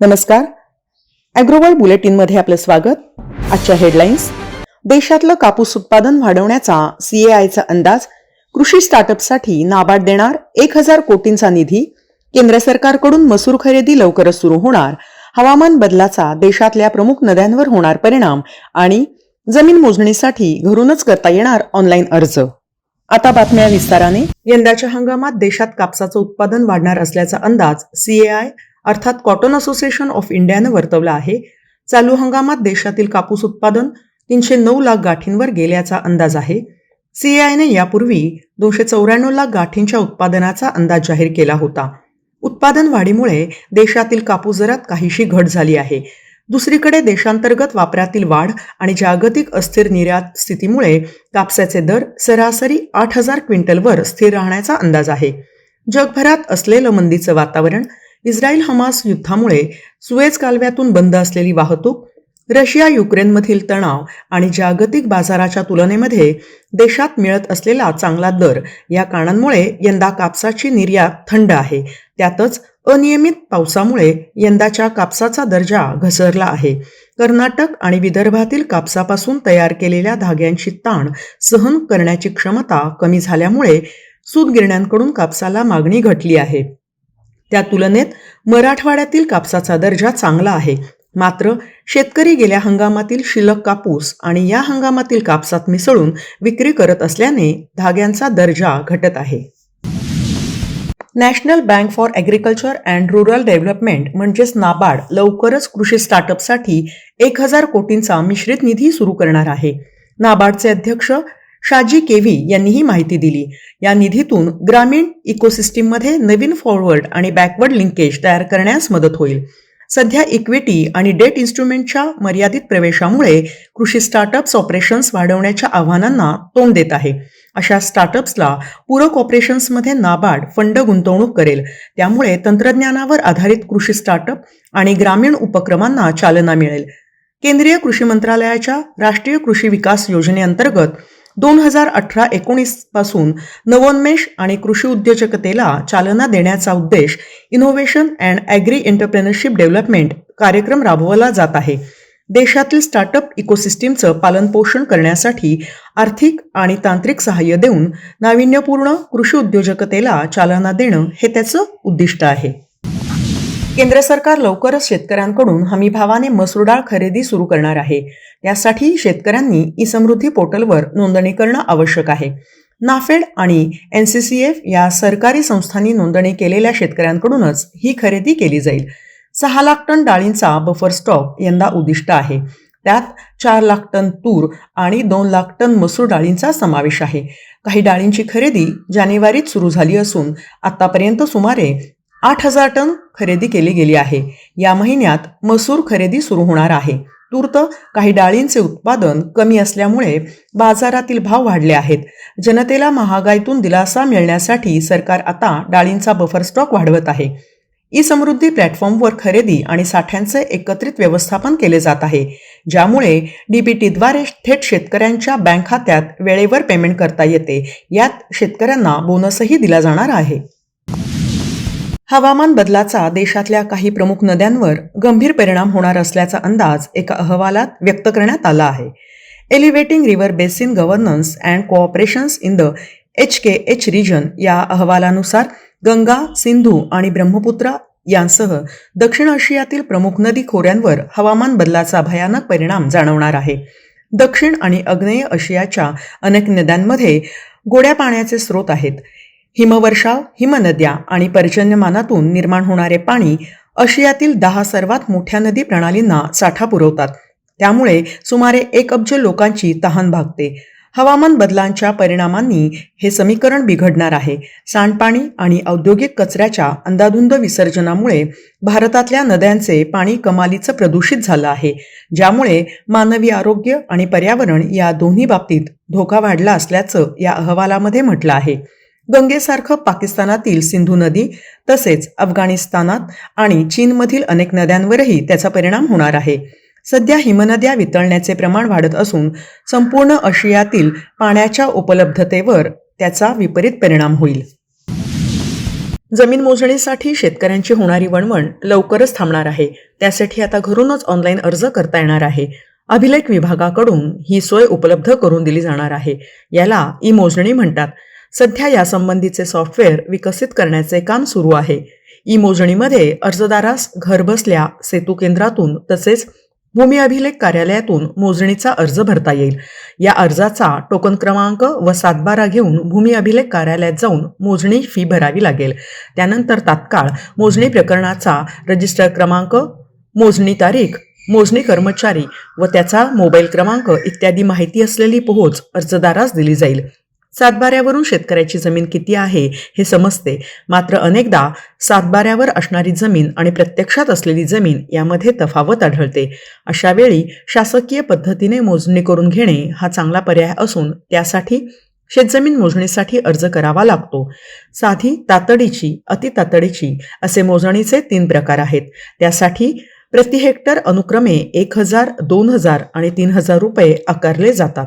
नमस्कार. अॅग्रोवर्ल्ड बुलेटिनमध्ये आपलं स्वागत. आजच्या हेडलाईन्स देशातलं कापूस उत्पादन वाढवण्याचा सीएआयचा अंदाज कृषी स्टार्टअपसाठी नाबार्ड देणार एक हजार कोटींचा निधी. केंद्र सरकारकडून मसूर खरेदी लवकरच सुरू होणार. हवामान बदलाचा देशातल्या प्रमुख नद्यांवर होणार परिणाम आणि जमीन मोजणीसाठी घरूनच करता येणार ऑनलाईन अर्ज. आता बातम्या विस्ताराने. यंदाच्या हंगामात देशात कापसाचं उत्पादन वाढणार असल्याचा अंदाज सीएआय अर्थात कॉटन असोसिएशन ऑफ इंडियानं वर्तवला आहे. चालू हंगामात देशातील कापूस उत्पादन तीनशे नऊ लाख गाठींवर गेल्याचा अंदाज आहे. सीएआयने यापूर्वी दोनशे चौऱ्याण्णव लाख गाठींच्या उत्पादनाचा अंदाज जाहीर केला होता. उत्पादन वाढीमुळे देशातील कापूस दरात काहीशी घट झाली आहे. दुसरीकडे देशांतर्गत वापरातील वाढ आणि जागतिक अस्थिर निर्यात स्थितीमुळे कापसाचे दर सरासरी आठ हजार क्विंटलवर स्थिर राहण्याचा अंदाज आहे. जगभरात असलेलं मंदीचं वातावरण इस्रायल हमास युद्धामुळे सुएज कालव्यातून बंद असलेली वाहतूक रशिया युक्रेनमधील तणाव आणि जागतिक बाजाराच्या तुलनेमध्ये देशात मिळत असलेला चांगला दर या कारणांमुळे यंदा कापसाची निर्यात थंड आहे. त्यातच अनियमित पावसामुळे यंदाच्या कापसाचा दर्जा घसरला आहे. कर्नाटक आणि विदर्भातील कापसापासून तयार केलेल्या धाग्यांची ताण सहन करण्याची क्षमता कमी झाल्यामुळे सूतगिरण्यांकडून कापसाला मागणी घटली आहे. त्या तुलनेत मराठवाड्यातील कापसाचा दर्जा चांगला आहे. मात्र शेतकरी गेल्या हंगामातील शिल्लक कापूस आणि या हंगामातील कापसात मिसळून विक्री करत असल्याने धाग्यांचा दर्जा घटत आहे. National bank for agriculture and rural development म्हणजेच नाबार्ड लवकरच कृषी स्टार्टअपसाठी एक हजार कोटींचा मिश्रित निधी सुरू करणार आहे. नाबार्डचे अध्यक्ष शाजी केव्ही यांनी ही माहिती दिली. या निधीतून ग्रामीण इकोसिस्टीममध्ये नवीन फॉरवर्ड आणि बॅकवर्ड लिंकेज तयार करण्यास मदत होईल. सध्या इक्विटी आणि डेट इन्स्ट्रुमेंटच्या मर्यादित प्रवेशामुळे कृषी स्टार्टअप्स ऑपरेशन्स वाढवण्याच्या आव्हानांना तोंड देत आहे. अशा स्टार्टअप्सला पूरक ऑपरेशन्समध्ये नाबार्ड फंड गुंतवणूक करेल. त्यामुळे तंत्रज्ञानावर आधारित कृषी स्टार्टअप आणि ग्रामीण उपक्रमांना चालना मिळेल. केंद्रीय कृषी मंत्रालयाच्या राष्ट्रीय कृषी विकास योजनेअंतर्गत दोन हजार अठरा एकोणीसपासून नवोन्मेष आणि कृषी उद्योजकतेला चालना देण्याचा उद्देश innovation and agri entrepreneurship development कार्यक्रम राबवला जात आहे. देशातील स्टार्टअप इकोसिस्टीमचं पालनपोषण करण्यासाठी आर्थिक आणि तांत्रिक सहाय्य देऊन नाविन्यपूर्ण कृषी उद्योजकतेला चालना देणं हे त्याचं उद्दिष्ट आहे. केंद्र सरकार लवकरच शेतकऱ्यांकडून हमीभावाने मसूर डाळ खरेदी सुरू करणार आहे. यासाठी शेतकऱ्यांनी ई समृद्धी पोर्टलवर नोंदणी करणं आवश्यक आहे. नाफेड आणि एन सी सी एफ या सरकारी संस्थांनी नोंदणी केलेल्या शेतकऱ्यांकडूनच ही खरेदी केली जाईल. सहा लाख टन डाळींचा बफर स्टॉक यंदा उद्दिष्ट आहे. त्यात चार लाख टन तूर आणि दोन लाख टन मसूर डाळींचा समावेश आहे. काही डाळींची खरेदी जानेवारीत सुरू झाली असून आतापर्यंत सुमारे आठ हजार टन खरेदी केली गेली आहे. या महिन्यात मसूर खरेदी सुरू होणार आहे. तूर्त काही डाळींचे उत्पादन कमी असल्यामुळे बाजारातील भाव वाढले आहेत. जनतेला महागाईतून दिलासा मिळण्यासाठी सरकार आता डाळींचा बफर स्टॉक वाढवत आहे. ई समृद्धी प्लॅटफॉर्मवर खरेदी आणि साठ्यांचे एकत्रित व्यवस्थापन केले जात आहे. ज्यामुळे डीबीटीद्वारे थेट शेतकऱ्यांच्या बँक खात्यात वेळेवर पेमेंट करता येते. यात शेतकऱ्यांना बोनसही दिला जाणार आहे. हवामान बदलाचा देशातल्या काही प्रमुख नद्यांवर गंभीर परिणाम होणार असल्याचा अंदाज एका अहवालात व्यक्त करण्यात आला आहे. Elevating river basin governance and cooperations in the H K H region या अहवालानुसार गंगा सिंधू आणि ब्रह्मपुत्रा यांसह दक्षिण आशियातील प्रमुख नदी खोऱ्यांवर हवामान बदलाचा भयानक परिणाम जाणवणार आहे. दक्षिण आणि आग्नेय आशियाच्या अनेक नद्यांमध्ये गोड्या पाण्याचे स्रोत आहेत. हिमवर्षाव हिमनद्या आणि पर्जन्यमानातून निर्माण होणारे पाणी आशियातील दहा सर्वात मोठ्या नदी प्रणालींना साठा पुरवतात. त्यामुळे सुमारे एक अब्ज लोकांची तहान भागते. हवामान बदलांच्या परिणामांनी हे समीकरण बिघडणार आहे. सांडपाणी आणि औद्योगिक कचऱ्याच्या अंदाधुंद विसर्जनामुळे भारतातल्या नद्यांचे पाणी कमालीचं प्रदूषित झालं आहे ज्यामुळे मानवी आरोग्य आणि पर्यावरण या दोन्ही बाबतीत धोका वाढला असल्याचं या अहवालामध्ये म्हटलं आहे. गंगेसारखं पाकिस्तानातील सिंधू नदी तसेच अफगाणिस्तानात आणि चीनमधील अनेक नद्यांवरही त्याचा परिणाम होणार आहे. सध्या हिमनद्या वितळण्याचे प्रमाण वाढत असून संपूर्ण आशियातील पाण्याच्या उपलब्धतेवर त्याचा विपरीत परिणाम होईल. जमीन मोजणीसाठी शेतकऱ्यांची होणारी वणवण लवकरच थांबणार आहे. त्यासाठी आता घरूनच ऑनलाईन अर्ज करता येणार आहे. अभिलेख विभागाकडून ही सोय उपलब्ध करून दिली जाणार आहे. याला ई मोजणी म्हणतात. सध्या यासंबंधीचे सॉफ्टवेअर विकसित करण्याचे काम सुरू आहे. ई मोजणीमध्ये अर्जदारास घरबसल्या सेतू केंद्रातून तसेच भूमी अभिलेख कार्यालयातून मोजणीचा अर्ज भरता येईल. या अर्जाचा टोकन क्रमांक व सातबारा घेऊन भूमी अभिलेख कार्यालयात जाऊन मोजणी फी भरावी लागेल. त्यानंतर तात्काळ मोजणी प्रकरणाचा रजिस्टर क्रमांक मोजणी तारीख मोजणी कर्मचारी व त्याचा मोबाईल क्रमांक इत्यादी माहिती असलेली पोहोच अर्जदारास दिली जाईल. सातबाऱ्यावरून शेतकऱ्याची जमीन किती आहे हे समजते. मात्र अनेकदा सातबाऱ्यावर असणारी जमीन आणि प्रत्यक्षात असलेली जमीन यामध्ये तफावत आढळते. अशा वेळी शासकीय पद्धतीने मोजणी करून घेणे हा चांगला पर्याय असून त्यासाठी शेतजमीन मोजणीसाठी अर्ज करावा लागतो. साधी तातडीची अति तातडीची असे मोजणीचे तीन प्रकार आहेत. त्यासाठी प्रति हेक्टर अनुक्रमे एक हजार दोन हजार आणि तीन हजार रुपये आकारले जातात.